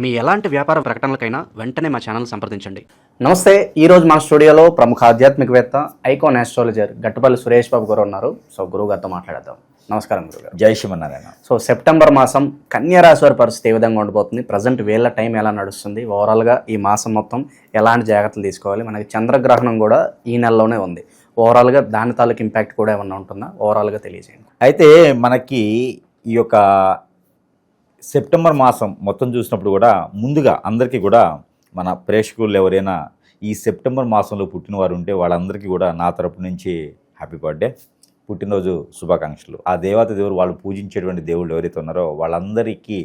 మీ ఎలాంటి వ్యాపార ప్రకటనలకైనా వెంటనే మా ఛానల్ సంప్రదించండి. నమస్తే ఈ రోజు మన స్టూడియోలో ప్రముఖ ఆధ్యాత్మికవేత్త ఐకాన్ ఆస్ట్రాలజర్ గట్టుపల్లి సురేష్ బాబు గారు ఉన్నారు. సో గురువు గారితో మాట్లాడదాం నమస్కారం గురువు గారు. జై శ్రీమన్నారాయణ సో సెప్టెంబర్ మాసం కన్యా రాశి వారి పరిస్థితి ఏ విధంగా ఉండబోతుంది ప్రజెంట్ వీళ్ళ టైం ఎలా నడుస్తుంది? ఓవరాల్గా ఈ మాసం మొత్తం ఎలాంటి జాగ్రత్తలు తీసుకోవాలి? మనకి చంద్రగ్రహణం కూడా ఈ నెలలోనే ఉంది. ఓవరాల్గా దాని తాలూకు ఇంపాక్ట్ కూడా ఏమన్నా ఉంటుందా? ఓవరాల్గా తెలియజేయండి. అయితే మనకి ఈ యొక్క సెప్టెంబర్ మాసం మొత్తం చూసినప్పుడు కూడా ముందుగా అందరికీ కూడా మన ప్రేక్షకులు ఎవరైనా ఈ సెప్టెంబర్ మాసంలో పుట్టినవారు ఉంటే వాళ్ళందరికీ కూడా నా తరపు నుంచి హ్యాపీ బర్త్డే. పుట్టినరోజు శుభాకాంక్షలు. ఆ దేవత దేవుడు వాళ్ళు పూజించేటువంటి దేవుళ్ళు ఎవరైతే ఉన్నారో వాళ్ళందరికీ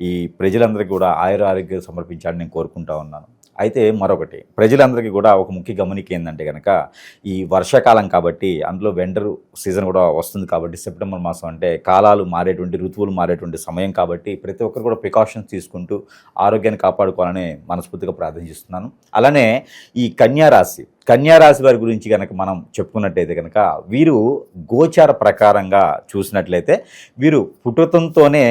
ఈ ప్రజలందరికీ కూడా ఆయుర ఆరోగ్యం సమర్పించాలని నేను కోరుకుంటా ఉన్నాను. అయితే మరొకటి. ప్రజలందరికీ కూడా ఒక ముఖ్య గమనిక ఏంటంటే కనుక ఈ వర్షాకాలం కాబట్టి అందులో వెంటర్ సీజన్ కూడా వస్తుంది కాబట్టి సెప్టెంబర్ మాసం అంటే కాలాలు మారేటువంటి ఋతువులు మారేటువంటి సమయం కాబట్టి ప్రతి ఒక్కరు కూడా ప్రికాషన్స్ తీసుకుంటూ ఆరోగ్యాన్ని కాపాడుకోవాలని మనస్ఫూర్తిగా ప్రార్థిస్తున్నాను అలానే ఈ కన్యారాశి కన్యారాశి వారి గురించి కనుక మనం చెప్పుకున్నట్టయితే కనుక వీరు గోచార ప్రకారంగా చూసినట్లయితే వీరు పుట్టుతంతోనే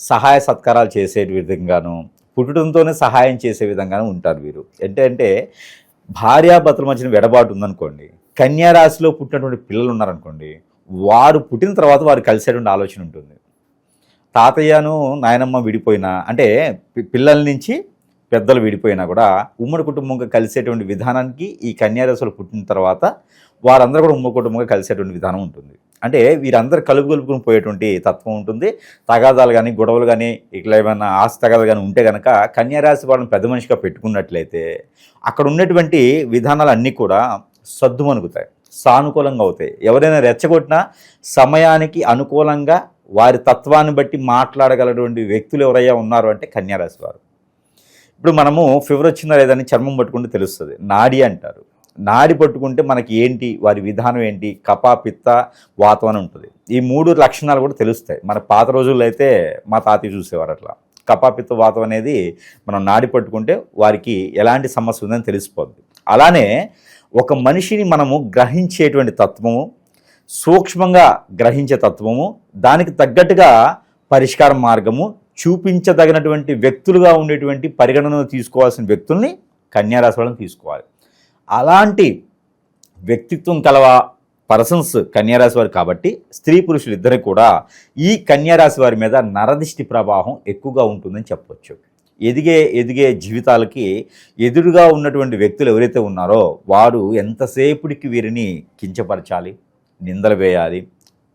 సహాయ సత్కారాలు చేసే విధంగాను పుట్టడంతోనే సహాయం చేసే విధంగానే ఉంటారు వీరు. ఏంటంటే అంటే భార్యాభర్తల మధ్యన వెడబాటు ఉందనుకోండి కన్యారాశిలో పుట్టినటువంటి పిల్లలు ఉన్నారనుకోండి వారు పుట్టిన తర్వాత వారు కలిసేటువంటి ఆలోచన ఉంటుంది. తాతయ్యను నాయనమ్మ విడిపోయినా అంటే పిల్లల నుంచి పెద్దలు విడిపోయినా కూడా ఉమ్మడి కుటుంబంగా కలిసేటువంటి విధానానికి ఈ కన్యారాశులు పుట్టిన తర్వాత వారందరూ కూడా ఉమ్మడి కుటుంబంగా కలిసేటువంటి విధానం ఉంటుంది. అంటే వీరందరూ కలుపు కలుపుకుని పోయేటువంటి తత్వం ఉంటుంది. తగాదాలు కానీ గొడవలు కానీ ఇట్లా ఏమైనా ఆస్తి తగాదాలు కానీ ఉంటే కనుక కన్యారాశి వాళ్ళని పెద్ద మనిషిగా పెట్టుకున్నట్లయితే అక్కడ ఉన్నటువంటి విధానాలు అన్నీ కూడా సద్దుమణుగుతాయి సానుకూలంగా అవుతాయి. ఎవరైనా రెచ్చగొట్టినా సమయానికి అనుకూలంగా వారి తత్వాన్ని బట్టి మాట్లాడగలటువంటి వ్యక్తులు ఎవరయ్యా ఉన్నారు అంటే కన్యారాశి వారు. ఇప్పుడు మనము ఫీవర్ వచ్చిందా లేదని చర్మం పట్టుకుంటే తెలుస్తుంది. నాడి అంటారు. నాడి పట్టుకుంటే మనకి ఏంటి వారి విధానం ఏంటి కప పిత్త వాతం అని ఉంటుంది. ఈ మూడు లక్షణాలు కూడా తెలుస్తాయి. మన పాత రోజుల్లో అయితే మా తాతయ్య చూసేవారు అట్లా. కపాపిత్త వాతం అనేది మనం నాడి పట్టుకుంటే వారికి ఎలాంటి సమస్య ఉందని తెలిసిపోద్ది. అలానే ఒక మనిషిని మనము గ్రహించేటువంటి తత్వము సూక్ష్మంగా గ్రహించే తత్వము దానికి తగ్గట్టుగా పరిష్కార మార్గము చూపించదగినటువంటి వ్యక్తులుగా ఉండేటువంటి పరిగణనలు తీసుకోవాల్సిన వ్యక్తుల్ని కన్యారాశి వాళ్ళని తీసుకోవాలి. అలాంటి వ్యక్తిత్వం కలవ పర్సన్స్ కన్యారాశి వారు కాబట్టి స్త్రీ పురుషులు ఇద్దరు కూడా ఈ కన్యారాశి వారి మీద నరదిష్టి ప్రభావం ఎక్కువగా ఉంటుందని చెప్పవచ్చు ఎదిగే ఎదిగే జీవితాలకి ఎదురుగా ఉన్నటువంటి వ్యక్తులు ఎవరైతే ఉన్నారో వారు ఎంతసేపుడికి వీరిని కించపరచాలి నిందలు వేయాలి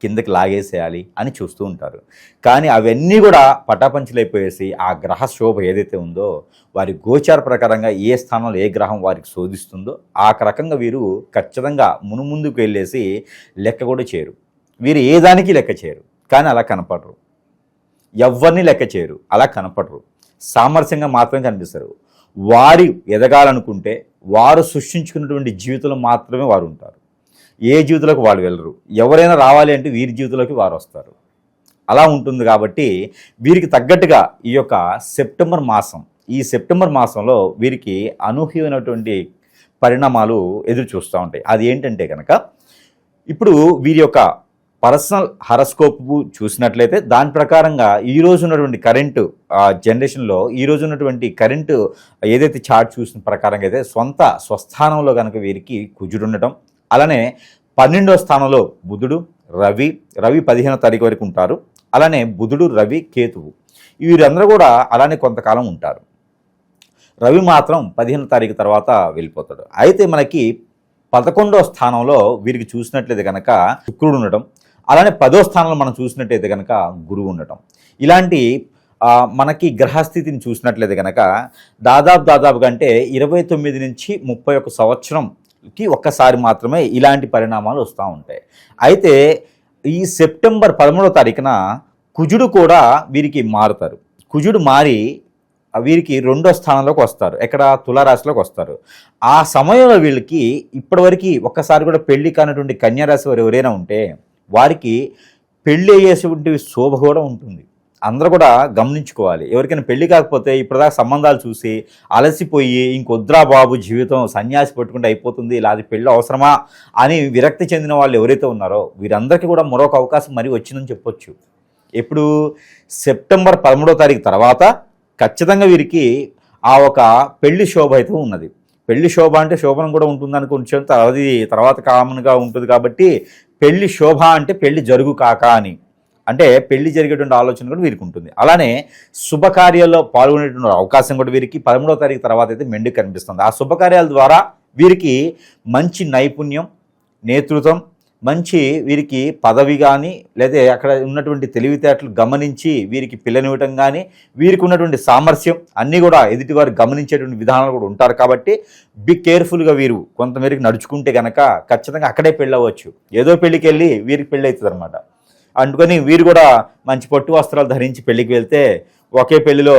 కిందకి లాగేసేయాలి అని చూస్తూ ఉంటారు. కానీ అవన్నీ కూడా పటాపంచలైపోయేసి ఆ గ్రహ శోభ ఏదైతే ఉందో వారి గోచార ప్రకారంగా ఏ స్థానంలో ఏ గ్రహం వారికి శోధిస్తుందో ఆ రకంగా వీరు ఖచ్చితంగా మునుముందుకు వెళ్ళేసి లెక్క కూడా చేయరు. వీరు ఏ దానికి లెక్క చేయరు. కానీ అలా కనపడరు. ఎవరిని లెక్క చేయరు. అలా కనపడరు. సామరస్యంగా మాత్రమే కనిపిస్తారు. వారి ఎదగాలనుకుంటే వారు సృష్టించుకున్నటువంటి జీవితంలో మాత్రమే వారు ఉంటారు. ఏ జీవితంలోకి వాళ్ళు వెళ్ళరు. ఎవరైనా రావాలి అంటే వీరి జీవితంలోకి వారు వస్తారు. అలా ఉంటుంది కాబట్టి వీరికి తగ్గట్టుగా ఈ యొక్క సెప్టెంబర్ మాసం ఈ సెప్టెంబర్ మాసంలో వీరికి అనూహ్యమైనటువంటి పరిణామాలు ఎదురు చూస్తూ ఉంటాయి. అది ఏంటంటే కనుక ఇప్పుడు వీరి యొక్క పర్సనల్ హరస్కోప్ చూసినట్లయితే దాని ప్రకారంగా ఈ రోజు ఉన్నటువంటి కరెంటు జనరేషన్లో ఈ రోజు ఉన్నటువంటి కరెంటు ఏదైతే చార్ట్ చూసిన ప్రకారంగా అయితే సొంత స్వస్థానంలో కనుక వీరికి కుజుడు ఉండటం అలానే పన్నెండో స్థానంలో బుధుడు రవి రవి పదిహేనో తారీఖు వరకు ఉంటారు. అలానే బుధుడు రవి కేతువు. వీరందరూ కూడా అలానే కొంతకాలం ఉంటారు. రవి మాత్రం పదిహేను తారీఖు తర్వాత వెళ్ళిపోతాడు. అయితే మనకి పదకొండో స్థానంలో వీరికి చూసినట్లయితే కనుక శుక్రుడు ఉండటం అలానే పదో స్థానంలో మనం చూసినట్లయితే కనుక గురువు ఉండటం. ఇలాంటి మనకి గ్రహస్థితిని చూసినట్లయితే కనుక దాదాపు దాదాపుగా అంటే ఇరవై తొమ్మిది నుంచి ముప్పై ఒక సంవత్సరం కి ఒక్కసారి మాత్రమే ఇలాంటి పరిణామాలు వస్తూ ఉంటాయి. అయితే ఈ సెప్టెంబర్ పదమూడో తారీఖున కుజుడు కూడా వీరికి మారుతారు. కుజుడు మారి వీరికి రెండో స్థానంలోకి వస్తారు. ఎక్కడ? తులారాశిలోకి వస్తారు. ఆ సమయంలో వీళ్ళకి ఇప్పటివరకు ఒక్కసారి కూడా పెళ్ళి కానటువంటి కన్యారాశి వారు ఎవరైనా ఉంటే వారికి పెళ్ళి అయ్యేటువంటి శోభ కూడా ఉంటుంది. అందరూ కూడా గమనించుకోవాలి. ఎవరికైనా పెళ్ళి కాకపోతే ఇప్పటిదాకా సంబంధాలు చూసి అలసిపోయి ఇంకొద్రా బాబు జీవితం సన్యాసి పట్టుకుంటే అయిపోతుంది ఇలా అది పెళ్ళి అవసరమా అని విరక్తి చెందిన వాళ్ళు ఎవరైతే ఉన్నారో వీరందరికీ కూడా మరొక అవకాశం మరీ వచ్చిందని చెప్పొచ్చు. ఇప్పుడు సెప్టెంబర్ పదమూడో తారీఖు తర్వాత ఖచ్చితంగా వీరికి ఆ ఒక పెళ్ళి శోభ అయితే ఉన్నది. పెళ్ళి శోభ అంటే శోభనం కూడా ఉంటుందని కొంచెం అది తర్వాత కామన్గా ఉంటుంది కాబట్టి పెళ్ళి శోభ అంటే పెళ్ళి జరుగు కాక అని. అంటే పెళ్ళి జరిగేటువంటి ఆలోచన కూడా వీరికి ఉంటుంది. అలానే శుభకార్యాల్లో పాల్గొనేటువంటి అవకాశం కూడా వీరికి. పదమూడవ తారీఖు తర్వాత అయితే మెండు కనిపిస్తుంది. ఆ శుభకార్యాల ద్వారా వీరికి మంచి నైపుణ్యం నేతృత్వం మంచి వీరికి పదవి కానీ లేదా అక్కడ ఉన్నటువంటి తెలివితేటలు గమనించి వీరికి పిల్లనివ్వటం కానీ వీరికి ఉన్నటువంటి సామర్థ్యం అన్నీ కూడా ఎదుటివారు గమనించేటువంటి విధానాలు కూడా ఉంటారు కాబట్టి బి కేర్ఫుల్గా వీరు కొంతమేరకు నడుచుకుంటే కనుక ఖచ్చితంగా అక్కడే పెళ్ళి అవ్వచ్చు ఏదో పెళ్ళికి వెళ్ళి వీరికి పెళ్ళి అవుతుంది అనమాట అందుకని వీరు కూడా మంచి పట్టు వస్త్రాలు ధరించి పెళ్ళికి వెళ్తే ఒకే పెళ్ళిలో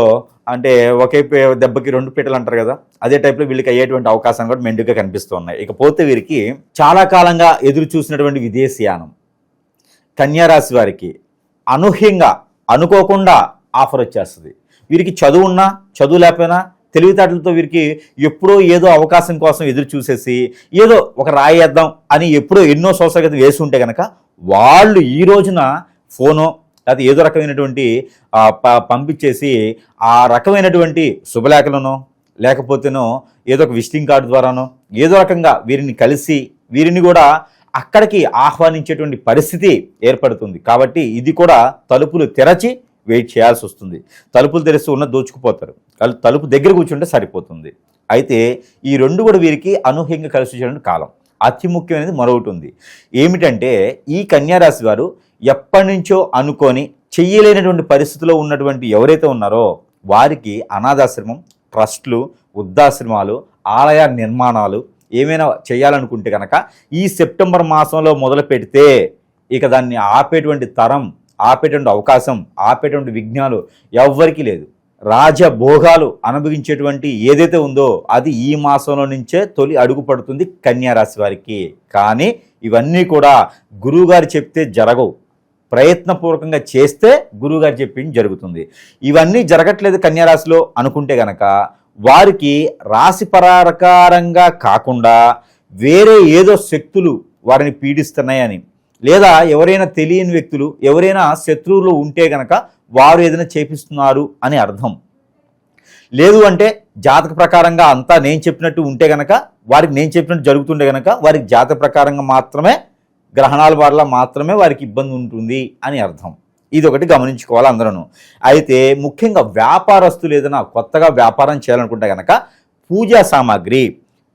అంటే ఒకే దెబ్బకి రెండు పీటలు అంటారు కదా అదే టైప్లో వీళ్ళకి అయ్యేటువంటి అవకాశం కూడా మెండుగా కనిపిస్తున్నాయి ఇకపోతే వీరికి చాలా కాలంగా ఎదురు చూసినటువంటి విదేశీయానం కన్యారాశి వారికి అనూహ్యంగా అనుకోకుండా ఆఫర్ వచ్చేస్తుంది. వీరికి చదువు ఉన్నా చదువు లేకపోయినా తెలివితేటలతో వీరికి ఎప్పుడో ఏదో అవకాశం కోసం ఎదురు చూసేసి ఏదో ఒక రాయేద్దాం అని ఎప్పుడో ఎన్నో సంవత్సరాల వేసి ఉంటే కనుక వాళ్ళు ఈ రోజున ఫోనో లేకపోతే ఏదో రకమైనటువంటి ప- పంపించేసి ఆ రకమైనటువంటి శుభలేఖలను లేకపోతేనో ఏదో ఒక విజిటింగ్ కార్డు ద్వారానో ఏదో రకంగా వీరిని కలిసి వీరిని కూడా అక్కడికి ఆహ్వానించేటువంటి పరిస్థితి ఏర్పడుతుంది. కాబట్టి ఇది కూడా తలుపులు తెరచి వెయిట్ చేయాల్సి వస్తుంది. తలుపులు తెరిస్తూ ఉన్న దోచుకుపోతారు. వాళ్ళు తలుపు దగ్గర కూర్చుంటే సరిపోతుంది. అయితే ఈ రెండు కూడా వీరికి అనూహ్యంగా కలిసి చేయడం కాలం. అతి ముఖ్యమైనది మరొకటి ఉంది. ఏమిటంటే ఈ కన్యారాశి వారు ఎప్పటి నుంచో అనుకొని చెయ్యలేనటువంటి పరిస్థితిలో ఉన్నటువంటి ఎవరైతే ఉన్నారో వారికి అనాథాశ్రమం ట్రస్ట్లు వృద్ధాశ్రమాలు ఆలయ నిర్మాణాలు ఏమైనా చేయాలనుకుంటే కనుక ఈ సెప్టెంబర్ మాసంలో మొదలు పెడితే ఇక దాన్ని ఆపేటువంటి తరం ఆపేటువంటి అవకాశం ఆపేటువంటి విఘ్నాలు ఎవ్వరికీ లేదు. రాజభోగాలు అనుభవించేటువంటి ఏదైతే ఉందో అది ఈ మాసంలో నుంచే తొలి అడుగు పడుతుంది కన్యారాశి వారికి. కానీ ఇవన్నీ కూడా గురువుగారు చెప్తే జరగవు. ప్రయత్నపూర్వకంగా చేస్తే గురువుగారు చెప్పింది జరుగుతుంది. ఇవన్నీ జరగట్లేదు కన్యారాశిలో అనుకుంటే గనక వారికి రాశి ప్రకారంగా కాకుండా వేరే ఏదో శక్తులు వారిని పీడిస్తున్నాయని లేదా ఎవరైనా తెలియని వ్యక్తులు ఎవరైనా శత్రువులు ఉంటే గనక వారు ఏదైనా చేపిస్తున్నారు అని అర్థం. లేదు అంటే జాతక ప్రకారంగా అంతా నేను చెప్పినట్టు ఉంటే గనక వారికి నేను చెప్పినట్టు జరుగుతుండే గనక వారికి జాతక ప్రకారంగా మాత్రమే గ్రహణాల వల్ల మాత్రమే వారికి ఇబ్బంది ఉంటుంది అని అర్థం. ఇది ఒకటి గమనించుకోవాలి అందరూ అయితే ముఖ్యంగా వ్యాపారస్తులు ఏదైనా కొత్తగా వ్యాపారం చేయాలనుకుంటే గనక పూజా సామాగ్రి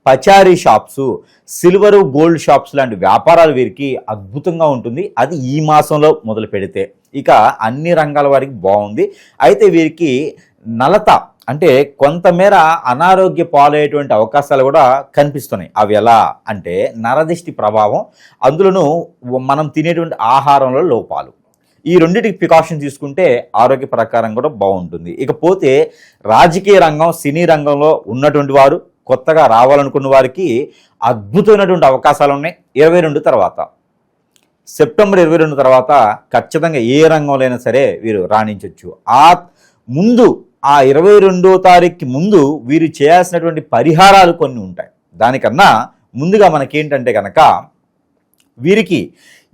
పచారీ షాప్స్ సిల్వరు గోల్డ్ షాప్స్ లాంటి వ్యాపారాలు వీరికి అద్భుతంగా ఉంటుంది. అది ఈ మాసంలో మొదలు పెడితే ఇక అన్ని రంగాల వారికి బాగుంది. అయితే వీరికి నలత అంటే కొంతమేర అనారోగ్య పాలయ్యేటువంటి అవకాశాలు కూడా కనిపిస్తున్నాయి. అవి ఎలా అంటే నరదిష్టి ప్రభావం అందులోనూ మనం తినేటువంటి ఆహారంలో లోపాలు. ఈ రెండింటికి ప్రికాషన్ తీసుకుంటే ఆరోగ్య ప్రకారం కూడా బాగుంటుంది. ఇకపోతే రాజకీయ రంగం సినీ రంగంలో ఉన్నటువంటి వారు కొత్తగా రావాలనుకున్న వారికి అద్భుతమైనటువంటి అవకాశాలు ఉన్నాయి ఇరవై రెండు తర్వాత. సెప్టెంబర్ ఇరవై రెండు తర్వాత ఖచ్చితంగా ఏ రంగంలో అయినా సరే వీరు రాణించవచ్చు ఆ ముందు ఆ ఇరవై రెండో తారీఖుకి ముందు వీరు చేయాల్సినటువంటి పరిహారాలు కొన్ని ఉంటాయి. దానికన్నా ముందుగా మనకేంటంటే కనుక వీరికి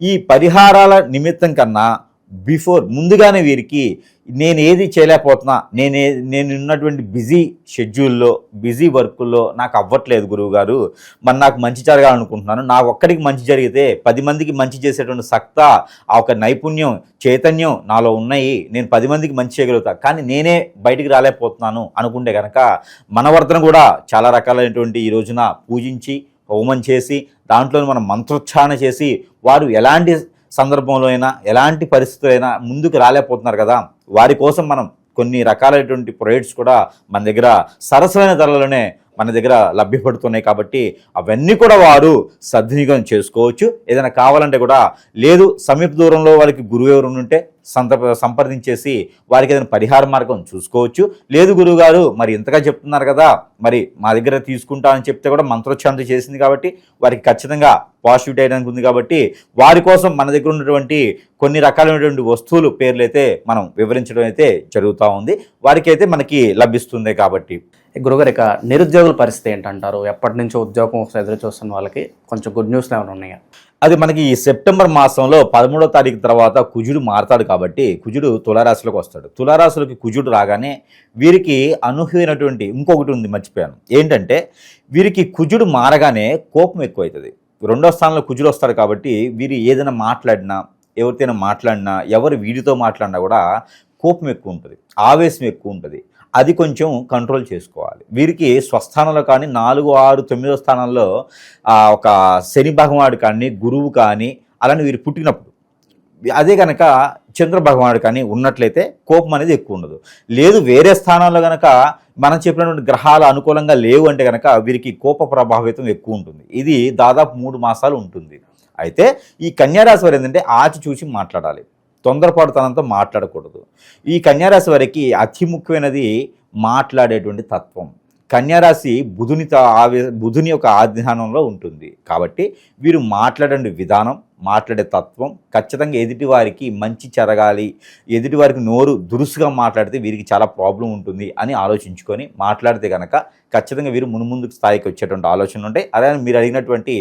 ఈ పరిహారాల నిమిత్తం కన్నా బిఫోర్ ముందుగానే వీరికి నేను ఏది చేయలేకపోతున్నా నేనే నేను ఉన్నటువంటి బిజీ షెడ్యూల్లో బిజీ వర్కుల్లో నాకు అవ్వట్లేదు గురువు గారు మరి నాకు మంచి జరగాలనుకుంటున్నాను. నాకు ఒక్కడికి మంచి జరిగితే పది మందికి మంచి చేసేటువంటి సత్తా ఆ ఒక నైపుణ్యం చైతన్యం నాలో ఉన్నాయి. నేను పది మందికి మంచి చేయగలుగుతా. కానీ నేనే బయటికి రాలేకపోతున్నాను అనుకుంటే కనుక మనవర్ధన కూడా చాలా రకాలైనటువంటి ఈ రోజున పూజించి హోమం చేసి దాంట్లో మనం మంత్రోచ్చారణ చేసి వారు ఎలాంటి సందర్భంలో అయినా ఎలాంటి పరిస్థితులైనా ముందుకు రాలేకపోతున్నారు కదా. వారి కోసం మనం కొన్ని రకాలైనటువంటి ప్రొడక్ట్స్ కూడా మన దగ్గర సరసమైన ధరలోనే మన దగ్గర లభ్యపడుతున్నాయి కాబట్టి అవన్నీ కూడా వారు సద్వినియోగం చేసుకోవచ్చు. ఏదైనా కావాలంటే కూడా లేదు సమీప దూరంలో వారికి గురువు ఎవరు ఉంటే సంత సంప్రదించేసి వారికి ఏదైనా పరిహార మార్గం చూసుకోవచ్చు. లేదు గురువుగారు మరి ఇంతగా చెప్తున్నారు కదా మరి మా దగ్గర తీసుకుంటా అని చెప్తే కూడా మంత్రోచ్చారణ చేసింది కాబట్టి వారికి ఖచ్చితంగా పాజిటివిటీ అయ్యడానికి ఉంది కాబట్టి వారి కోసం మన దగ్గర ఉన్నటువంటి కొన్ని రకాలైనటువంటి వస్తువులు పేర్లు అయితే మనం వివరించడం అయితే జరుగుతూ ఉంది. వారికి అయితే మనకి లభిస్తుంది కాబట్టి. గురుగారు ఇక నిరుద్యోగుల పరిస్థితి ఏంటంటారు? ఎప్పటి నుంచో ఉద్యోగం ఎదురు చూస్తున్న వాళ్ళకి కొంచెం గుడ్ న్యూస్లు ఏమైనా ఉన్నాయా? అది మనకి ఈ సెప్టెంబర్ మాసంలో పదమూడో తారీఖు తర్వాత కుజుడు మారతాడు కాబట్టి కుజుడు తులారాశిలోకి వస్తాడు. తులారాశిలోకి కుజుడు రాగానే వీరికి అనూహ్యమైనటువంటి ఇంకొకటి ఉంది మర్చిపోయాను. ఏంటంటే వీరికి కుజుడు మారగానే కోపం ఎక్కువవుతుంది రెండో స్థానంలో కుజుడు వస్తాడు కాబట్టి వీరు ఏదైనా మాట్లాడినా ఎవరితోనైనా మాట్లాడినా ఎవరు వీడితో మాట్లాడినా కూడా కోపం ఎక్కువ ఉంటుంది. ఆవేశం ఎక్కువ ఉంటుంది. అది కొంచెం కంట్రోల్ చేసుకోవాలి. వీరికి స్వస్థానంలో కానీ నాలుగు ఆరు తొమ్మిదో స్థానంలో ఒక శని భగవానుడు కానీ గురువు కానీ అలానే వీరు పుట్టినప్పుడు. అదే కనుక చంద్ర భగవానుడు కానీ ఉన్నట్లయితే కోపం అనేది ఎక్కువ ఉండదు. లేదు వేరే స్థానాల్లో కనుక మనం చెప్పినటువంటి గ్రహాలు అనుకూలంగా లేవు అంటే కనుక వీరికి కోప ప్రభావితం ఎక్కువ ఉంటుంది. ఇది దాదాపు మూడు మాసాలు ఉంటుంది. అయితే ఈ కన్యారాశి వారు ఏంటంటే ఆచి చూసి మాట్లాడాలి. తొందరపాటుతనంతో మాట్లాడకూడదు. ఈ కన్యారాశి వారికి అతి ముఖ్యమైనది మాట్లాడేటువంటి తత్వం. కన్యారాశి బుధునితో ఆవే బుధుని యొక్క ఆధ్యానంలో ఉంటుంది. కాబట్టి వీరు మాట్లాడండి విధానం మాట్లాడే తత్వం ఖచ్చితంగా ఎదుటి వారికి మంచి జరగాలి ఎదుటి వారికి నోరు దురుసుగా మాట్లాడితే వీరికి చాలా ప్రాబ్లం ఉంటుంది అని ఆలోచించుకొని మాట్లాడితే కనుక ఖచ్చితంగా వీరు మునుముందుకు స్థాయికి వచ్చేటువంటి ఆలోచనలు ఉంటాయి. అదే మీరు అడిగినటువంటి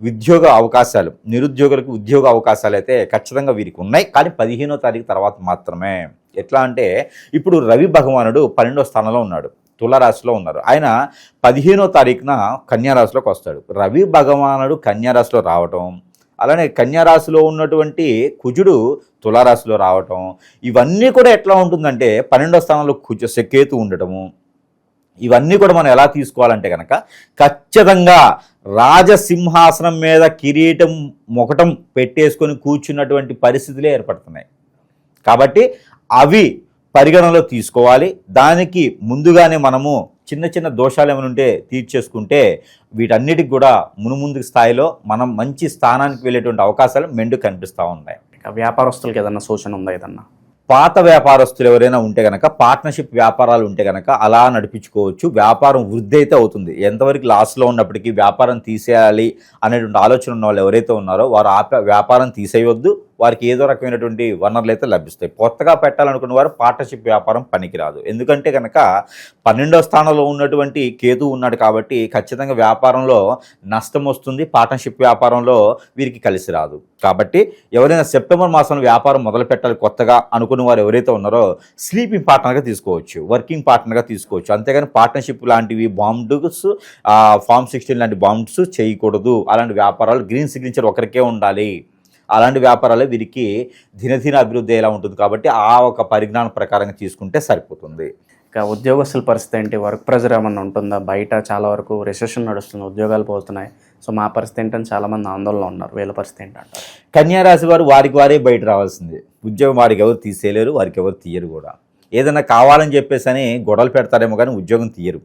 ఉద్యోగ అవకాశాలు నిరుద్యోగులకు ఉద్యోగ అవకాశాలు అయితే ఖచ్చితంగా వీరికి ఉన్నాయి. కానీ పదిహేనో తారీఖు తర్వాత మాత్రమే. ఎట్లా అంటే ఇప్పుడు రవి భగవానుడు పన్నెండో స్థానంలో ఉన్నాడు. తులారాశిలో ఉన్నారు. ఆయన పదిహేనో తారీఖున కన్యారాశిలోకి వస్తాడు. రవి భగవానుడు కన్యారాశిలో రావటం అలానే కన్యారాశిలో ఉన్నటువంటి కుజుడు తులారాశిలో రావటం ఇవన్నీ కూడా ఎట్లా ఉంటుందంటే పన్నెండో స్థానంలో కుజ కేతు ఉండటము ఇవన్నీ కూడా మనం ఎలా తీసుకోవాలంటే కనుక ఖచ్చితంగా రాజసింహాసనం మీద కిరీటం మొకటం పెట్టేసుకొని కూర్చున్నటువంటి పరిస్థితులే ఏర్పడుతున్నాయి. కాబట్టి అవి పరిగణలో తీసుకోవాలి. దానికి ముందుగానే మనము చిన్న చిన్న దోషాలు ఏమైనా ఉంటే తీర్చేసుకుంటే వీటన్నిటికి కూడా మునుముందు స్థాయిలో మనం మంచి స్థానానికి వెళ్ళేటువంటి అవకాశాలు మెండు కనిపిస్తూ ఉన్నాయి. ఇక వ్యాపారస్తులకి ఏదన్నా సూచన ఉందా ఏదన్నా? పాత వ్యాపారస్తులు ఎవరైనా ఉంటే గనక పార్ట్నర్షిప్ వ్యాపారాలు ఉంటే గనక అలా నడిపించుకోవచ్చు. వ్యాపారం వృద్ధి అయితే అవుతుంది. ఎంతవరకు లాస్లో ఉన్నప్పటికీ వ్యాపారం తీసేయాలి అనేటువంటి ఆలోచన ఉన్న వాళ్ళు ఎవరైతే ఉన్నారో వారు ఆప వ్యాపారం తీసేయవద్దు వారికి ఏదో రకమైనటువంటి వనరులు అయితే లభిస్తాయి. కొత్తగా పెట్టాలనుకున్న వారు పార్ట్నర్షిప్ వ్యాపారం పనికిరాదు. ఎందుకంటే కనుక పన్నెండో స్థానంలో ఉన్నటువంటి కేతు ఉన్నాడు కాబట్టి ఖచ్చితంగా వ్యాపారంలో నష్టం వస్తుంది. పార్ట్నర్షిప్ వ్యాపారంలో వీరికి కలిసి రాదు. కాబట్టి ఎవరైనా సెప్టెంబర్ మాసంలో వ్యాపారం మొదలు పెట్టాలి కొత్తగా అనుకున్న వారు ఎవరైతే ఉన్నారో స్లీపింగ్ పార్ట్నర్గా తీసుకోవచ్చు వర్కింగ్ పార్ట్నర్గా తీసుకోవచ్చు. అంతేగాని పార్ట్నర్షిప్ లాంటివి బాండ్స్ ఫార్మ్ సిక్స్టీన్ లాంటి బాండ్స్ చేయకూడదు. అలాంటి వ్యాపారాలు గ్రీన్ సిగ్నేచర్ ఒకరికే ఉండాలి. అలాంటి వ్యాపారాలు వీరికి దినదిన అభివృద్ధి ఎలా ఉంటుంది కాబట్టి ఆ ఒక పరిజ్ఞానం ప్రకారంగా తీసుకుంటే సరిపోతుంది. ఇక ఉద్యోగస్తుల పరిస్థితి ఏంటి? వర్క్ ప్రెజర్ ఏమన్నా ఉంటుందా? బయట చాలా వరకు రిసెషన్ నడుస్తుంది ఉద్యోగాలు పోతున్నాయి. సో మా పరిస్థితి ఏంటని చాలామంది ఆందోళన ఉన్నారు. వీళ్ళ పరిస్థితి ఏంటంటారు కన్యారాశి వారు వారికి వారే బయట రావాల్సిందే. ఉద్యోగం వారికి ఎవరు తీసేయలేరు వారికి ఎవరు తీయరు కూడా. ఏదైనా కావాలని చెప్పేసి అని గొడవలు పెడతారేమో కానీ ఉద్యోగం తీయరు.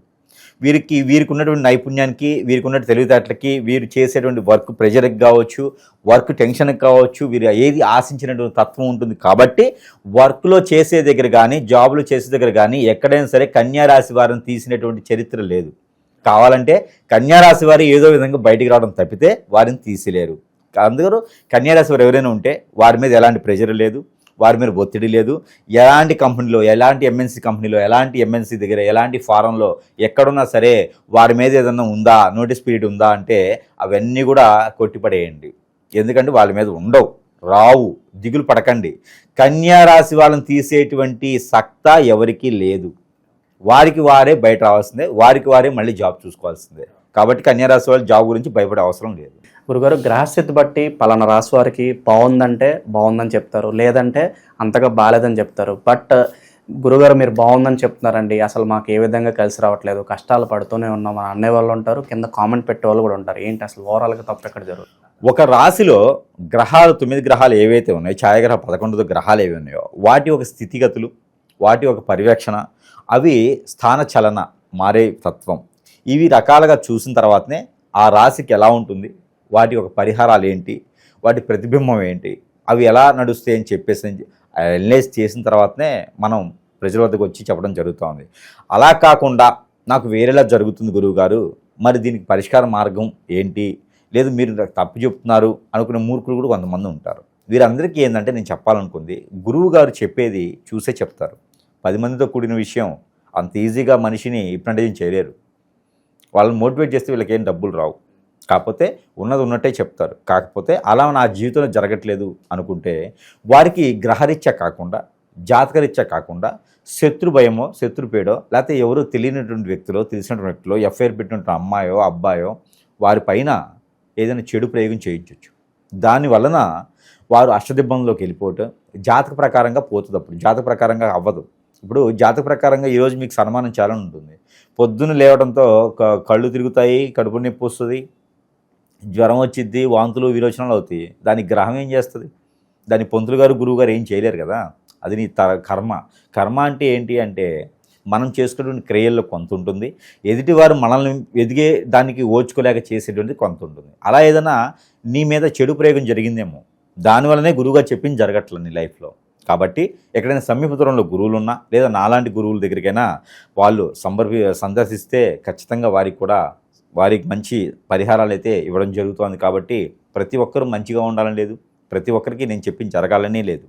వీరికి వీరికి ఉన్నటువంటి నైపుణ్యానికి వీరికి ఉన్నటువంటి తెలివితేటలకి వీరు చేసేటువంటి వర్క్ ప్రెషర్కి కావచ్చు వర్క్ టెన్షన్కి కావచ్చు వీరు ఏది ఆశించినటువంటి తత్వం ఉంటుంది కాబట్టి వర్క్లో చేసే దగ్గర కానీ జాబ్లో చేసే దగ్గర కానీ ఎక్కడైనా సరే కన్యారాశి వారిని తీసినటువంటి చరిత్ర లేదు. కావాలంటే కన్యారాశి వారు ఏదో విధంగా బయటికి రావడం తప్పితే వారిని తీసిలేరు. అందుకని కన్యారాశి వారు ఎవరైనా ఉంటే వారి మీద ఎలాంటి ప్రెషర్ లేదు. వారి మీద ఒత్తిడి లేదు. ఎలాంటి కంపెనీలో ఎలాంటి ఎంఎన్సీ కంపెనీలో ఎలాంటి ఎంఎన్సీ దగ్గర ఎలాంటి ఫారంలో ఎక్కడున్నా సరే వారి మీద ఏదన్నా ఉందా నోటీస్ పీరియడ్ ఉందా అంటే అవన్నీ కూడా కొట్టిపడేయండి. ఎందుకంటే వాళ్ళ మీద ఉండవు రావు దిగులు పడకండి. కన్యా రాశి వాళ్ళని తీసేటువంటి సత్తా ఎవరికీ లేదు. వారికి వారే బయట రావాల్సిందే వారికి వారే మళ్ళీ జాబ్ చూసుకోవాల్సిందే. కాబట్టి కన్యారాశి వాళ్ళు జాబ్ గురించి భయపడే అవసరం లేదు. గురుగారు గ్రహస్థితి బట్టి పలానా రాశి వారికి బాగుందంటే బాగుందని చెప్తారు. లేదంటే అంతగా బాగాలేదని చెప్తారు. బట్ గురుగారు మీరు బాగుందని చెప్తున్నారండి. అసలు మాకు ఏ విధంగా కలిసి రావట్లేదు. కష్టాలు పడుతూనే ఉన్నాం అని అనే వాళ్ళు ఉంటారు. కింద కామెంట్ పెట్టే వాళ్ళు కూడా ఉంటారు. ఏంటి అసలు ఓవరాల్గా తప్పు ఎక్కడ జరుగుతుంది? ఒక రాశిలో గ్రహాలు తొమ్మిది గ్రహాలు ఏవైతే ఉన్నాయో ఛాయాగ్రహ పదకొండు గ్రహాలు ఏవి ఉన్నాయో వాటి ఒక స్థితిగతులు వాటి ఒక పర్యవేక్షణ అవి స్థాన చలన మారే తత్వం. ఇవి రకాలుగా చూసిన తర్వాతనే ఆ రాశికి ఎలా ఉంటుంది? వాటి ఒక పరిహారాలు ఏంటి? వాటి ప్రతిబింబం ఏంటి? అవి ఎలా నడుస్తాయి అని చెప్పేసి అనలైజ్ చేసిన తర్వాతనే మనం ప్రజల వద్దకు వచ్చి చెప్పడం జరుగుతోంది. అలా కాకుండా నాకు వేరేలా జరుగుతుంది గురువుగారు మరి దీనికి పరిష్కార మార్గం ఏంటి? లేదు మీరు తప్పు చెప్తున్నారు అనుకునే మూర్ఖులు కూడా కొంతమంది ఉంటారు. వీరందరికీ ఏంటంటే నేను చెప్పాలనుకుంది గురువు గారు చెప్పేది చూసే చెప్తారు. పది మందితో కూడిన విషయం అంత ఈజీగా మనిషిని హిప్నటైజింగ్ చేయలేరు. వాళ్ళని మోటివేట్ చేస్తే వీళ్ళకి ఏం డబ్బులు రావు. కాకపోతే ఉన్నది ఉన్నట్టే చెప్తారు. కాకపోతే అలా నా జీవితంలో జరగట్లేదు అనుకుంటే వారికి గ్రహరీత్యా కాకుండా జాతకరీత్యా కాకుండా శత్రు భయమో శత్రు పేడో లేకపోతే ఎవరో తెలియనటువంటి వ్యక్తులో తెలిసినటువంటి వ్యక్తులో ఎఫ్ఐఆర్ పెట్టినటువంటి అమ్మాయో అబ్బాయో వారి పైన ఏదైనా చెడు ప్రయోగం చేయించవచ్చు దాని వలన వారు అష్టదిబ్బంలోకి వెళ్ళిపోవటం జాతక ప్రకారంగా పోతుంది అప్పుడు. జాతక ప్రకారంగా అవ్వదు. ఇప్పుడు జాతక ప్రకారంగా ఈరోజు మీకు సన్మానం చాలా ఉంటుంది. పొద్దున్న లేవడంతో క- కళ్ళు తిరుగుతాయి కడుపు నొప్పి వస్తుంది జ్వరం వచ్చిద్ది వాంతులు విరోచనాలు అవుతాయి. దానికి గ్రహం ఏం చేస్తుంది? దాని పొంతులు గారు గురువు గారు ఏం చేయలేరు కదా? అది నీ త కర్మ. కర్మ అంటే ఏంటి అంటే మనం చేసుకునేటువంటి క్రియల్లో కొంత ఉంటుంది. ఎదుటివారు మనల్ని ఎదిగే దానికి ఓచుకోలేక చేసేటువంటి కొంత ఉంటుంది. అలా ఏదైనా నీ మీద చెడు ప్రయోగం జరిగిందేమో. దానివల్లనే గురువుగారు చెప్పింది జరగట్లేదు నీ లైఫ్లో. కాబట్టి ఎక్కడైనా సమీప దూరంలో గురువులు ఉన్నా లేదా నాలాంటి గురువుల దగ్గరికైనా వాళ్ళు సంబర్పి సందర్శిస్తే ఖచ్చితంగా వారికి కూడా వారికి మంచి పరిహారాలు అయితే ఇవ్వడం జరుగుతోంది కాబట్టి ప్రతి ఒక్కరూ మంచిగా ఉండాలని లేదు. ప్రతి ఒక్కరికి నేను చెప్పింది జరగాలని లేదు.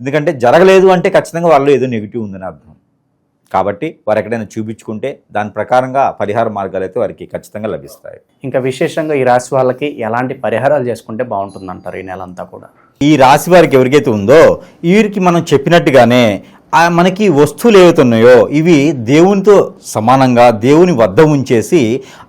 ఎందుకంటే జరగలేదు అంటే ఖచ్చితంగా వాళ్ళు ఏదో నెగిటివ్ ఉందని అర్థం. కాబట్టి వారు ఎక్కడైనా చూపించుకుంటే దాని ప్రకారంగా పరిహార మార్గాలు అయితే వారికి ఖచ్చితంగా లభిస్తాయి. ఇంకా విశేషంగా ఈ రాశి వాళ్ళకి ఎలాంటి పరిహారాలు చేసుకుంటే బాగుంటుందంటారు ఈ నెల అంతా కూడా? ఈ రాశి వారికి ఎవరికైతే ఉందో వీరికి మనం చెప్పినట్టుగానే మనకి వస్తువులు ఏవైతున్నాయో ఇవి దేవునితో సమానంగా దేవుని వద్ద ఉంచేసి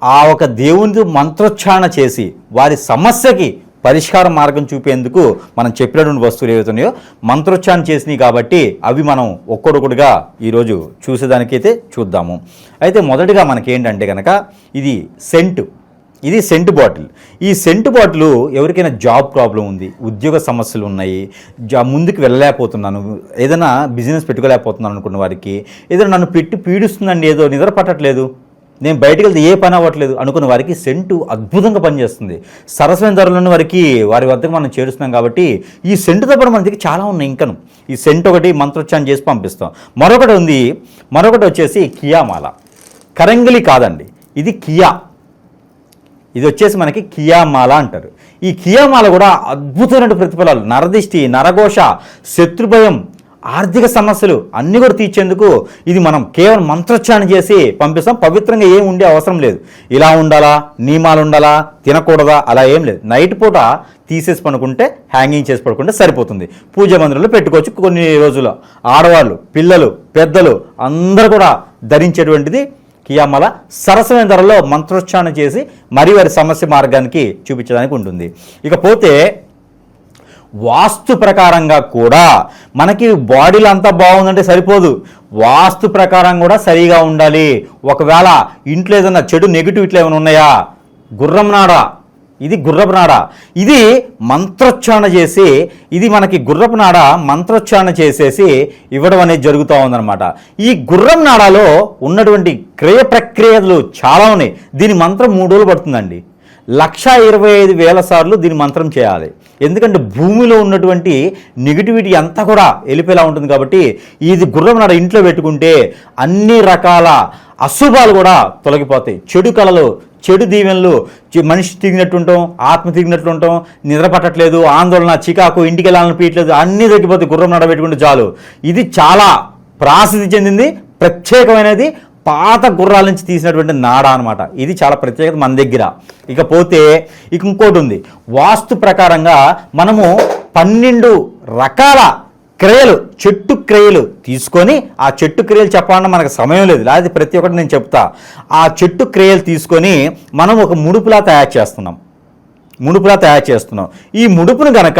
ఆ ఒక దేవునితో మంత్రోచ్చారణ చేసి వారి సమస్యకి పరిష్కార మార్గం చూపేందుకు మనం చెప్పినటువంటి వస్తువులు ఏవైతున్నాయో మంత్రోచ్చారణ చేసినాయి కాబట్టి అవి మనం ఒక్కొక్కటిగా ఈరోజు చూసేదానికైతే చూద్దాము. అయితే మొదటిగా మనకి ఏంటంటే కనుక ఇది సెంట్. ఇది సెంటు బాటిల్. ఈ సెంటు బాటిల్ ఎవరికైనా జాబ్ ప్రాబ్లం ఉంది ఉద్యోగ సమస్యలు ఉన్నాయి జా ముందుకు వెళ్ళలేకపోతున్నాను ఏదైనా బిజినెస్ పెట్టుకోలేకపోతున్నాను అనుకున్న వారికి ఏదైనా నన్ను పెట్టి పీడిస్తుందండి ఏదో నిద్ర పట్టట్లేదు నేను బయటకు వెళ్తే ఏ పని అవ్వట్లేదు అనుకున్న వారికి సెంటు అద్భుతంగా పనిచేస్తుంది. సరసమైన ధరలను వారికి వారి వద్దకు మనం చేరుస్తున్నాం కాబట్టి ఈ సెంటుతో పాటు మన దగ్గర చాలా ఉన్నాయి ఇంకను. ఈ సెంట్ ఒకటి మంత్రోచ్చారం చేసి పంపిస్తాం. మరొకటి ఉంది మరొకటి వచ్చేసి కియామాల కరంగిలి కాదండి ఇది కియా. ఇది వచ్చేసి మనకి కియామాల అంటారు. ఈ కియామాల కూడా అద్భుతమైన ప్రతిఫలాలు. నరదిష్టి నరఘోష శత్రుభయం ఆర్థిక సమస్యలు అన్నీ కూడా తీర్చేందుకు ఇది మనం కేవలం మంత్రోచ్చారణ చేసి పంపిస్తాం. పవిత్రంగా ఏం ఉండే అవసరం లేదు. ఇలా ఉండాలా? నియమాలు ఉండాలా? తినకూడదా? అలా ఏం లేదు. నైట్ పూట తీసేసి పనుకుంటే హ్యాంగింగ్ చేసి పడుకుంటే సరిపోతుంది. పూజ మందిరంలో పెట్టుకోవచ్చు. కొన్ని రోజులు ఆడవాళ్ళు పిల్లలు పెద్దలు అందరూ కూడా ధరించేటువంటిది కియామల సరసమైన ధరలో మంత్రోచ్చారణ చేసి మరి వారి సమస్య మార్గానికి చూపించడానికి ఉంటుంది. ఇకపోతే వాస్తు ప్రకారంగా కూడా మనకి బాడీలో అంతా బాగుందంటే సరిపోదు. వాస్తు ప్రకారం కూడా సరిగా ఉండాలి. ఒకవేళ ఇంట్లో ఏదైనా చెడు నెగిటివ్ ఇట్లా ఏమైనా ఉన్నాయా? గుర్రం నాడ? ఇది గుర్రపునాడ ఇది మంత్రోచ్చారణ చేసి ఇది మనకి గుర్రపు నాడ మంత్రోచ్చారణ చేసేసి ఇవ్వడం అనేది జరుగుతూ ఉందన్నమాట. ఈ గుర్రం నాడాలో ఉన్నటువంటి క్రియ ప్రక్రియలు చాలా ఉన్నాయి. దీని మంత్రం మూడు రోజులు పడుతుందండి. లక్ష ఇరవై ఐదు వేల సార్లు దీని మంత్రం చేయాలి. ఎందుకంటే భూమిలో ఉన్నటువంటి నెగిటివిటీ అంతా కూడా వెళ్ళిపోయేలా ఉంటుంది కాబట్టి ఇది గుర్రం నాడ ఇంట్లో పెట్టుకుంటే అన్ని రకాల అశుభాలు కూడా తొలగిపోతాయి. చెడు కళలు చెడు దీవెనలు మనిషి తిరిగినట్టు ఉంటాం ఆత్మ తిరిగినట్లు ఉంటాం నిద్ర పట్టట్లేదు ఆందోళన చికాకు ఇంటికి వెళ్ళాలని పీయట్లేదు అన్నీ తగ్గిపోతే గుర్రం నడబెట్టుకుంటే చాలు. ఇది చాలా ప్రాసిద్ధి చెందింది ప్రత్యేకమైనది పాత గుర్రాల నుంచి తీసినటువంటి నాడ అనమాట ఇది చాలా ప్రత్యేకత మన దగ్గర. ఇకపోతే ఇక ఇంకోటి ఉంది. వాస్తు ప్రకారంగా మనము పన్నెండు రకాల క్రియలు చెట్టు క్రియలు తీసుకొని ఆ చెట్టు క్రియలు చెప్పాలన్నా మనకు సమయం లేదు. లేదా ప్రతి ఒక్కటి నేను చెప్తా. ఆ చెట్టు క్రియలు తీసుకొని మనం ఒక ముడుపులా తయారు చేస్తున్నాం. ముడుపులా తయారు చేస్తున్నాం. ఈ ముడుపును గనక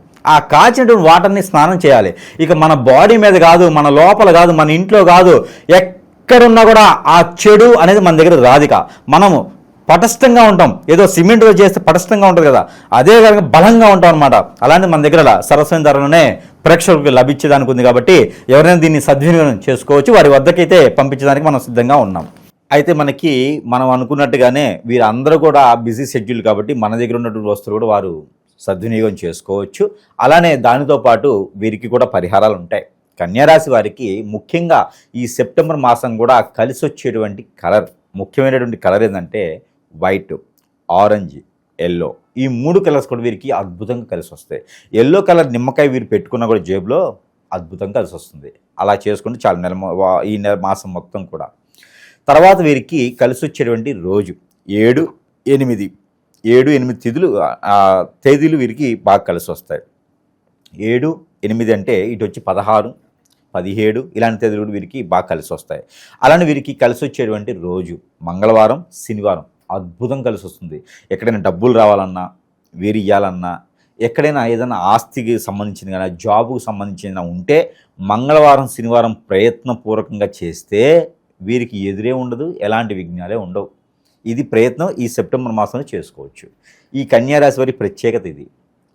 ఆ కాచినటువంటి వాటర్ని స్నానం చేయాలి. ఇక మన బాడీ మీద కాదు మన లోపల కాదు మన ఇంట్లో కాదు ఎక్కడున్నా కూడా ఆ చెడు అనేది మన దగ్గర రాదిక మనము పటస్థంగా ఉంటాం. ఏదో సిమెంట్తో చేస్తే పటస్థంగా ఉంటుంది కదా. అదే కనుక బలంగా ఉంటాం అనమాట అలాంటి మన దగ్గర సరస్వతి ధరలోనే ప్రేక్షకులకు లభించేదానికి ఉంది కాబట్టి ఎవరైనా దీన్ని సద్వినియోగం చేసుకోవచ్చు. వారి వద్దకైతే పంపించడానికి మనం సిద్ధంగా ఉన్నాం. అయితే మనకి మనం అనుకున్నట్టుగానే వీరందరూ కూడా బిజీ షెడ్యూల్ కాబట్టి మన దగ్గర ఉన్నటువంటి వస్తువులు కూడా వారు సద్వినియోగం చేసుకోవచ్చు. అలానే దానితో పాటు వీరికి కూడా పరిహారాలు ఉంటాయి. కన్యారాశి వారికి ముఖ్యంగా ఈ సెప్టెంబర్ మాసం కూడా కలిసి వచ్చేటువంటి కలర్ ముఖ్యమైనటువంటి కలర్ ఏంటంటే వైట్ ఆరెంజ్ ఎల్లో. ఈ మూడు కలర్స్ కూడా వీరికి అద్భుతంగా కలిసి వస్తాయి. ఎల్లో కలర్ నిమ్మకాయ వీరు పెట్టుకున్నా కూడా జేబులో అద్భుతంగా కలిసి వస్తుంది. అలా చేసుకుంటే చాలా నెల ఈ నెల మాసం మొత్తం కూడా. తర్వాత వీరికి కలిసి వచ్చేటువంటి రోజు ఏడు ఎనిమిది ఏడు ఎనిమిది తిథులు ఆ, తేదీలు వీరికి బాగా కలిసి వస్తాయి. ఏడు ఎనిమిది అంటే ఇటు వచ్చి పదహారు పదిహేడు ఇలాంటి తేదీలు కూడా వీరికి బాగా కలిసి వస్తాయి. అలానే వీరికి కలిసి వచ్చేటువంటి రోజు మంగళవారం శనివారం అద్భుతం కలిసి వస్తుంది. ఎక్కడైనా డబ్బులు రావాలన్నా వీరు ఇవ్వాలన్నా ఎక్కడైనా ఏదైనా ఆస్తికి సంబంధించిన కానీ జాబుకు సంబంధించిన ఉంటే మంగళవారం శనివారం ప్రయత్నపూర్వకంగా చేస్తే వీరికి ఎదురే ఉండదు ఎలాంటి విఘ్నాలే ఉండవు. ఇది ప్రయత్నం ఈ సెప్టెంబర్ మాసంలో చేసుకోవచ్చు. ఈ కన్యారాశి వారి ప్రత్యేకత ఇది.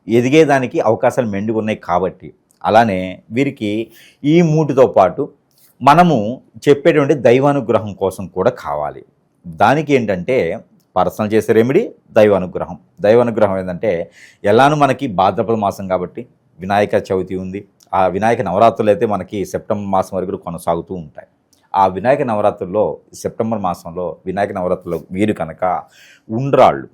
ఎదిగేదానికి అవకాశాలు మెండుగా ఉన్నాయి కాబట్టి. అలానే వీరికి ఈ మూటితో పాటు మనము చెప్పేటువంటి దైవానుగ్రహం కోసం కూడా కావాలి. దానికి ఏంటంటే పర్సనల్ చేసే రెమెడీ దైవానుగ్రహం. దైవానుగ్రహం ఏంటంటే ఎలానూ మనకి భాద్రపద మాసం కాబట్టి వినాయక చవితి ఉంది. ఆ వినాయక నవరాత్రులు అయితే మనకి సెప్టెంబర్ మాసం వరకు కొనసాగుతూ ఉంటాయి. ఆ వినాయక నవరాత్రుల్లో సెప్టెంబర్ మాసంలో వినాయక నవరాత్రుల్లో వీరు కనుక ఉండ్రాళ్ళు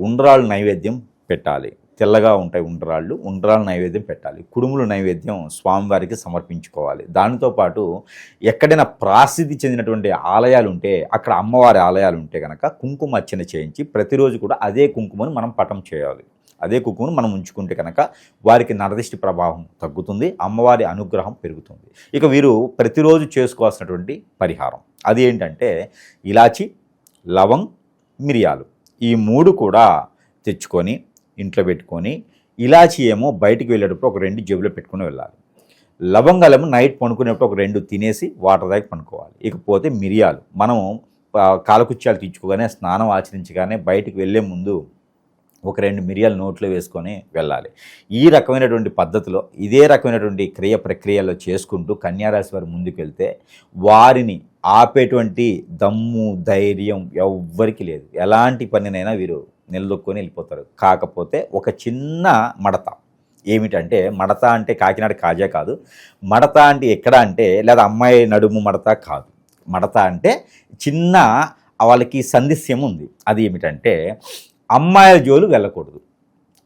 ఉండ్రాళ్ళు నైవేద్యం పెట్టాలి. తెల్లగా ఉంటాయి ఉండ్రాళ్ళు ఉండ్రాళ్ళ నైవేద్యం పెట్టాలి. కుడుములు నైవేద్యం స్వామివారికి సమర్పించుకోవాలి. దానితో పాటు ఎక్కడైనా ప్రాసిద్ధి చెందినటువంటి ఆలయాలు ఉంటే అక్కడ అమ్మవారి ఆలయాలు ఉంటే కనుక కుంకుమ అర్చన చేయించి ప్రతిరోజు కూడా అదే కుంకుమను మనం పటం చేయాలి. అదే కుంకుమను మనం ఉంచుకుంటే కనుక వారికి నరదిష్టి ప్రభావం తగ్గుతుంది అమ్మవారి అనుగ్రహం పెరుగుతుంది. ఇక వీరు ప్రతిరోజు చేసుకోవాల్సినటువంటి పరిహారం అది ఏంటంటే ఇలాచి లవంగ్ మిరియాలు ఈ మూడు కూడా తెచ్చుకొని ఇంట్లో పెట్టుకొని ఇలాచి ఏమో బయటికి వెళ్ళేటప్పుడు ఒక రెండు జేబులో పెట్టుకుని వెళ్ళాలి. లవంగాలేమో నైట్ పనుకునేటప్పుడు ఒక రెండు తినేసి వాటర్ దాకా పనుకోవాలి ఇకపోతే మిరియాలు మనం ఆ, కాలకుత్యాలు తీర్చుకోగానే స్నానం ఆచరించగానే బయటికి వెళ్ళే ముందు ఒక రెండు మిరియాలు నోట్లో వేసుకొని వెళ్ళాలి. ఈ రకమైనటువంటి పద్ధతిలో ఇదే రకమైనటువంటి క్రియ ప్రక్రియలో చేసుకుంటూ కన్యారాశి వారు ముందుకెళ్తే వారిని ఆపేటువంటి దమ్ము ధైర్యం ఎవ్వరికి లేదు. ఎలాంటి పనినైనా వీరు నిలదొక్కొని వెళ్ళిపోతారు. కాకపోతే ఒక చిన్న మడత. ఏమిటంటే మడత అంటే కాకినాడ కాజా కాదు. మడత అంటే ఎక్కడ అంటే లేదా అమ్మాయి నడుము మడత కాదు. మడత అంటే చిన్న వాళ్ళకి సందిశ్యం ఉంది. అది ఏమిటంటే అమ్మాయిల జోలు వెళ్ళకూడదు.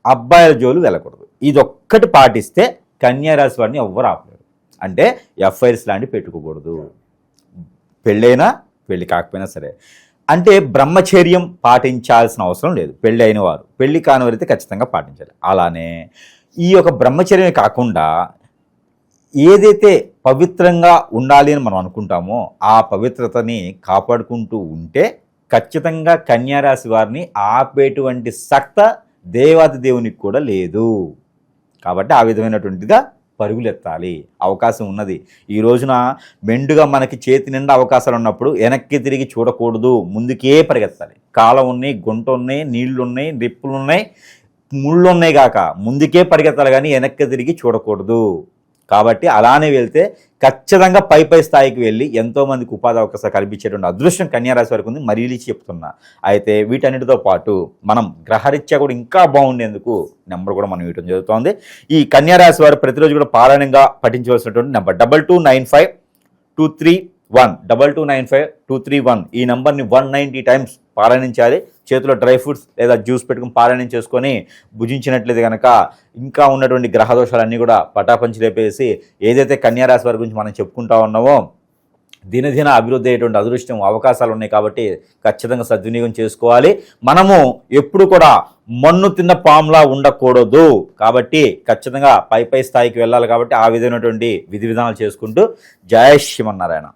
అబ్బాయిల జోలు వెళ్ళకూడదు. ఇది ఒక్కటి పాటిస్తే కన్యారాశి వాడిని ఎవ్వరు ఆపలేరు. అంటే ఎఫ్ఐఆర్స్ లాంటివి పెట్టుకోకూడదు. పెళ్ళైనా పెళ్ళి కాకపోయినా సరే. అంటే బ్రహ్మచర్యం పాటించాల్సిన అవసరం లేదు. పెళ్ళి అయిన వారు. పెళ్ళి కాని వారైతే ఖచ్చితంగా పాటించాలి. అలానే ఈ యొక్క బ్రహ్మచర్యమే కాకుండా ఏదైతే పవిత్రంగా ఉండాలి అని మనం అనుకుంటామో ఆ పవిత్రతని కాపాడుకుంటూ ఉంటే ఖచ్చితంగా కన్యారాశి వారిని ఆపేటువంటి సక్త దేవాది దేవునికి కూడా లేదు. కాబట్టి ఆ విధమైనటువంటిగా పరుగులెత్తాలి అవకాశం ఉన్నది. ఈ రోజున మెండుగా మనకి చేతి నిండా అవకాశాలు ఉన్నప్పుడు వెనక్కి తిరిగి చూడకూడదు. ముందుకే పరిగెత్తాలి. కాలం ఉన్నాయి గుంట ఉన్నాయి నీళ్ళు ఉన్నాయి రిప్పులు ఉన్నాయి ముళ్ళు ఉన్నాయి కాక ముందుకే పరిగెత్తాలి కానీ వెనక్కి తిరిగి చూడకూడదు. కాబట్టి అలానే వెళ్తే ఖచ్చితంగా పై పై స్థాయికి వెళ్ళి ఎంతో మందికి ఉపాధి అవకాశాలు కల్పించేటువంటి అదృష్టం కన్యారాశి వరకు ఉంది. మరీ చెప్తున్నా. అయితే వీటన్నిటితో పాటు మనం గ్రహరీత్యా కూడా ఇంకా బాగుండేందుకు నెంబర్ కూడా మనం ఇవ్వడం జరుగుతోంది. ఈ కన్యారాశి వారు ప్రతిరోజు కూడా పారాయణంగా పఠించవలసినటువంటి number double two nine five two three one. Double two nine five two three one. ఈ నెంబర్ని వన్ నైంటీ టైమ్స్ పారాయణించాలి. చేతిలో డ్రై ఫ్రూట్స్ లేదా జ్యూస్ పెట్టుకుని పారాయణం చేసుకొని భుజించినట్లయితే కనుక ఇంకా ఉన్నటువంటి గ్రహదోషాలన్నీ కూడా పటాపంచి లేపేసి ఏదైతే కన్యారాశి వారి గురించి మనం చెప్పుకుంటా ఉన్నామో దినదిన అభివృద్ధి అయ్యేటువంటి అదృష్టం అవకాశాలు ఉన్నాయి కాబట్టి ఖచ్చితంగా సద్వినియోగం చేసుకోవాలి. మనము ఎప్పుడు కూడా మన్ను తిన్న పాములా ఉండకూడదు కాబట్టి ఖచ్చితంగా పై పై స్థాయికి వెళ్ళాలి కాబట్టి ఆ విధమైనటువంటి విధి విధానాలు చేసుకుంటూ జయ శ్రీమన్నారాయణ.